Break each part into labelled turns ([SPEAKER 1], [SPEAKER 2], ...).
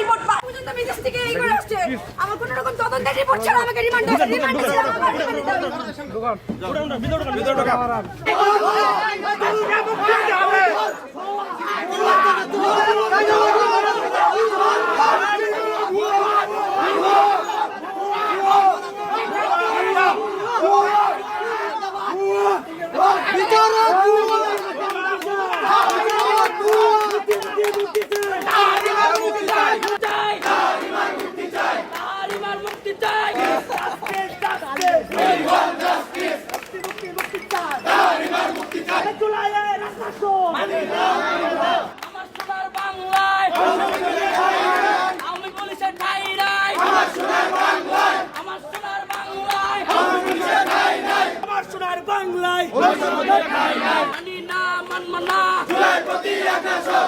[SPEAKER 1] Report পাই পর্যন্ত বিদেশ থেকে এই করে আসছে। আমার কোনো রকম তদন্তের রিপোর্ট ছাড়া আমাকে রিমান্ড রিমান্ড ছিল আমার রিমান্ড দিতে হবে।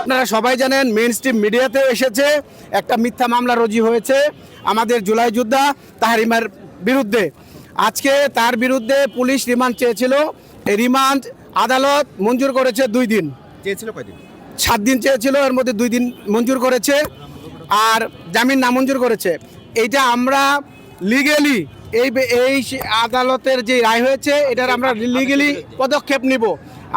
[SPEAKER 2] আপনারা সবাই জানেন মেন স্ট্রিম মিডিয়াতে এসেছে, একটা মিথ্যা মামলা রুজু হয়েছে আমাদের জুলাই যোদ্ধা তাহারিমার বিরুদ্ধে। আজকে তার বিরুদ্ধে পুলিশ রিমান্ড চেয়েছিল। রিমান্ড আদালত মঞ্জুর করেছে দুই দিন।
[SPEAKER 3] চেয়েছিল কয়দিন?
[SPEAKER 2] সাত দিন চেয়েছিল এর মধ্যে দুই দিন মঞ্জুর করেছে আর জামিন নামঞ্জুর করেছে। এইটা আমরা লিগেলি এই এই আদালতের যে রায় হয়েছে এটার আমরা লিগেলি পদক্ষেপ নিব।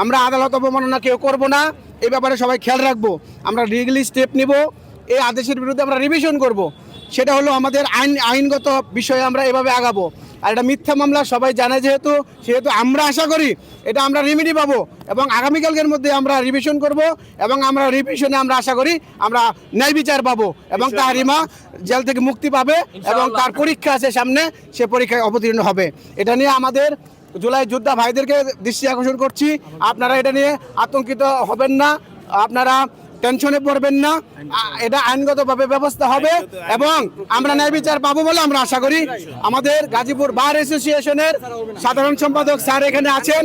[SPEAKER 2] আমরা আদালত অবমাননা কেউ করব না এই ব্যাপারে সবাই খেয়াল রাখব। আমরা লিগেলি স্টেপ নিব এই আদেশের বিরুদ্ধে আমরা রিভিশন করব। সেটা হলো আমাদের আইন আইনগত বিষয়ে আমরা এভাবে আগাবো। আর এটা মিথ্যা মামলা সবাই জানে যেহেতু সেহেতু আমরা আশা করি এটা আমরা রিমিডি পাবো এবং আগামীকালকের মধ্যে আমরা রিভিশন করব এবং আমরা রিভিশনে আমরা আশা করি আমরা ন্যায় বিচার পাবো এবং তার রিমা জেল থেকে মুক্তি পাবে এবং তার পরীক্ষা আছে সামনে সে পরীক্ষায় অবতীর্ণ হবে। এটা নিয়ে আমাদের জুলাই যোদ্ধা ভাইদেরকে দৃষ্টি আকর্ষণ করছি। আপনারা এটা নিয়ে আতঙ্কিত হবেন না। আপনারা টেনশনে পড়বেন না। এটা আইনগতভাবে ব্যবস্থা হবে এবং আমরা ন্যায় বিচার পাবো বলে আমরা আশা করি। আমাদের গাজীপুর বার অ্যাসোসিয়েশনের সাধারণ সম্পাদক স্যার এখানে আছেন।